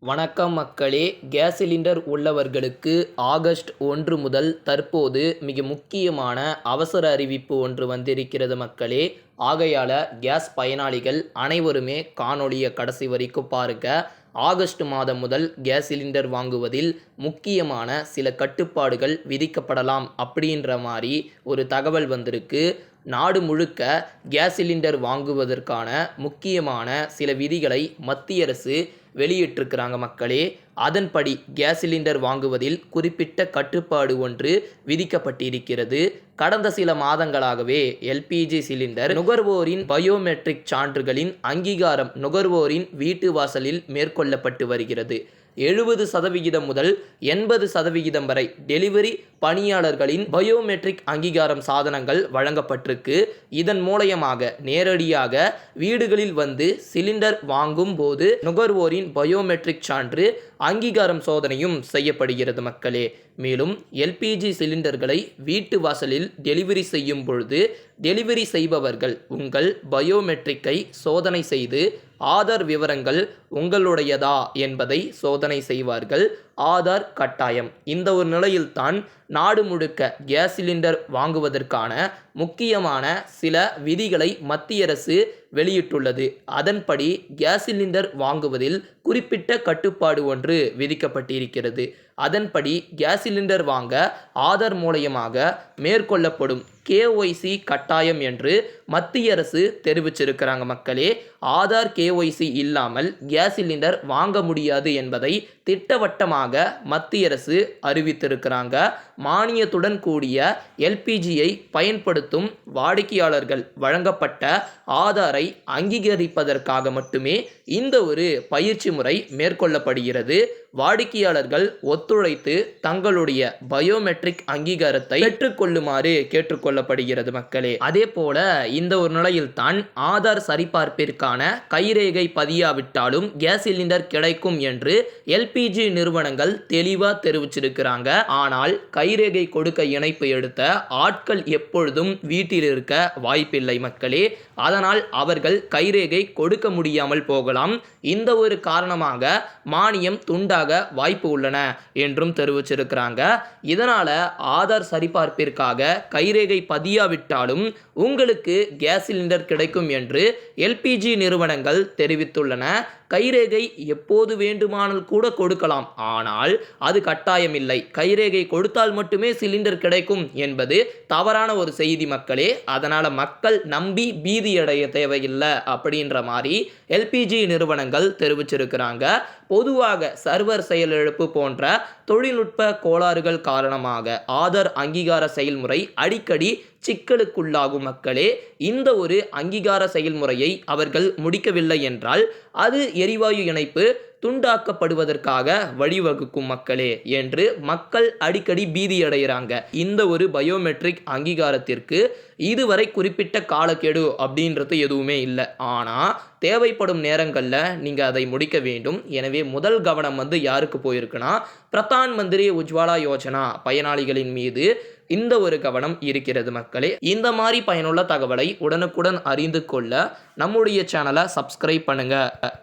வணக்கம் மக்களே. Gas cylinder உள்ளவர்களுக்கு ஆகஸ்ட் ஒன்று முதல் தற்போது மிக முக்கியமான அவசர அறிவிப்பு ஒன்று வந்திருக்கிறது மக்களே. ஆகையால் கேஸ் பயனாளிகள் அனைவருமே காணொளியை கடைசி வரைக்கும் பாருங்க. ஆகஸ்ட் மாதம் முதல் கேஸ் சிலிண்டர் வாங்குவதில் முக்கியமான சில கட்டுப்பாடுகள் விதிக்கப்படலாம் அப்படின்ற மாதிரி ஒரு தகவல் வந்திருக்கு. நாடு முழுக்க கேஸ் சிலிண்டர் வாங்குவதற்கான முக்கியமான சில விதிகளை மத்திய அரசு வெளியிட்டிருக்கிறாங்க மக்களே. அதன்படி கேஸ் சிலிண்டர் வாங்குவதில் குறிப்பிட்ட கட்டுப்பாடு ஒன்று விதிக்கப்பட்டிருக்கிறது. கடந்த சில மாதங்களாகவே எல்பிஜி சிலிண்டர் நுகர்வோரின் பயோமெட்ரிக் சான்றுகளின் அங்கீகாரம் நுகர்வோரின் வீட்டு வாசலில் மேற்கொள்ளப்பட்டு வருகிறது. எழுபது சதவிகிதம் முதல் எண்பது சதவிகிதம் வரை டெலிவரி பணியாளர்களின் பயோமெட்ரிக் அங்கீகாரம் சாதனங்கள் வழங்கப்பட்டிருக்கு. இதன் மூலயமாக நேரடியாக வீடுகளில் வந்து சிலிண்டர் வாங்கும் போது நுகர்வோரின் பயோமெட்ரிக் சான்று அங்கீகாரம் சோதனையும் செய்யப்படுகிறது மக்களே. மேலும் எல்பிஜி சிலிண்டர்களை வீட்டு வாசலில் டெலிவரி செய்யும் பொழுது டெலிவரி செய்பவர்கள் உங்கள் பயோமெட்ரிக்கை சோதனை செய்து ஆதார் விவரங்கள் உங்களுடையதா என்பதை சோதனை செய்வார்கள். ஆதார் கட்டாயம். இந்த ஒரு நிலையில்தான் நாடு முழுக்க கேஸ் சிலிண்டர் வாங்குவதற்கான முக்கியமான சில விதிகளை மத்திய அரசு வெளியிட்டுள்ளது. அதன்படி கேஸ் சிலிண்டர் வாங்குவதில் குறிப்பிட்ட கட்டுப்பாடு ஒன்று விதிக்கப்பட்டிருக்கிறது. அதன்படி கேஸ் சிலிண்டர் வாங்க ஆதார் மூலயமாக மேற்கொள்ளப்படும் கேஒய்சி கட்டாயம் என்று மத்திய அரசு தெரிவிச்சிருக்கிறாங்க மக்களே. ஆதார் கேஒய்சி இல்லாமல் கேஸ் கேஸ் சிலிண்டர் வாங்க முடியாது என்பதை திட்டவட்டமாக மத்திய அரசு அறிவித்திருக்கிறாங்க. மானியத்துடன் கூடிய எல்பிஜியை பயன்படுத்தும் வாடிக்கையாளர்கள் வழங்கப்பட்ட ஆதாரை அங்கீகரிப்பதற்காக மட்டுமே இந்த ஒரு பயிற்சி முறை மேற்கொள்ளப்படுகிறது. வாடிக்கையாளர்கள் ஒத்துழைத்து தங்களுடைய பயோமெட்ரிக் அங்கீகாரத்தை பெற்றுக்கொள்ளுமாறு கேட்டுக்கொள்ளப்படுகிறது மக்களே. அதே போல இந்த ஒரு நிலையில்தான் ஆதார் சரிபார்ப்பிற்கான கைரேகை பதியாவிட்டாலும் கேஸ் சிலிண்டர் கிடைக்கும் என்று எல்பிஜி நிறுவனங்கள் தெளிவாக தெரிவிச்சிருக்கிறாங்க. ஆனால் கைரேகை கொடுக்க இணைப்பு எடுத்த ஆட்கள் எப்பொழுதும் வீட்டில் இருக்க வாய்ப்பில்லை மக்களே. அதனால் அவர்கள் கைரேகை கொடுக்க முடியாமல் போகலாம். இந்த ஒரு காரணமாக மானியம் துண்டாக வாய்ப்பு உள்ளன என்றும் தெரிவிச்சிருக்கிறாங்க. இதனால் ஆதார் சரிபார்ப்பிற்காக கைரேகை பதியாவிட்டாலும் உங்களுக்கு கேஸ் சிலிண்டர் கிடைக்கும் என்று எல்பிஜி நிறுவனங்கள் தெரிவித்துள்ளன. கைரேகை எப்போது வேண்டுமானால் கூட கொடுக்கலாம். ஆனால் அது கட்டாயமில்லை. கைரேகை கொடுத்தால் மட்டுமே சிலிண்டர் கிடைக்கும் என்பது தவறான ஒரு செய்தி மக்களே. அதனால் மக்கள் நம்பி பீதியடைய தேவையில்லை அப்படின்ற மாதிரி எல்பிஜி நிறுவனங்கள் தெரிவிச்சிருக்கிறாங்க. பொதுவாக சர்வர் செயலிழப்பு போன்ற தொழில்நுட்ப கோளாறுகள் காரணமாக ஆதார் அங்கீகார செயல்முறை அடிக்கடி சிக்கலுக்குள்ளாகும் மக்களே இந்த ஒரு அங்கீகார செயல்முறையை அவர்கள் முடிக்கவில்லை என்றால் அது எரிவாயு இணைப்பு துண்டாக்கப்படுவதற்காக வழிவகுக்கும் மக்களே என்று மக்கள் அடிக்கடி பீதியடைகிறாங்க. இந்த ஒரு பயோமெட்ரிக் அங்கீகாரத்திற்கு இதுவரை குறிப்பிட்ட காலக்கெடு அப்படின்றது எதுவுமே இல்லை. ஆனால் தேவைப்படும் நேரங்களில் நீங்கள் அதை முடிக்க வேண்டும். எனவே முதல் கவனம் வந்து யாருக்கு போயிருக்குன்னா பிரதான் மந்திரி உஜ்வாலா யோஜனா பயனாளிகளின் மீது இந்த ஒரு கவனம் இருக்கிறது மக்களே. இந்த மாதிரி பயனுள்ள தகவலை உடனுக்குடன் அறிந்து கொள்ள நம்முடைய சேனலை சப்ஸ்கிரைப் பண்ணுங்கள்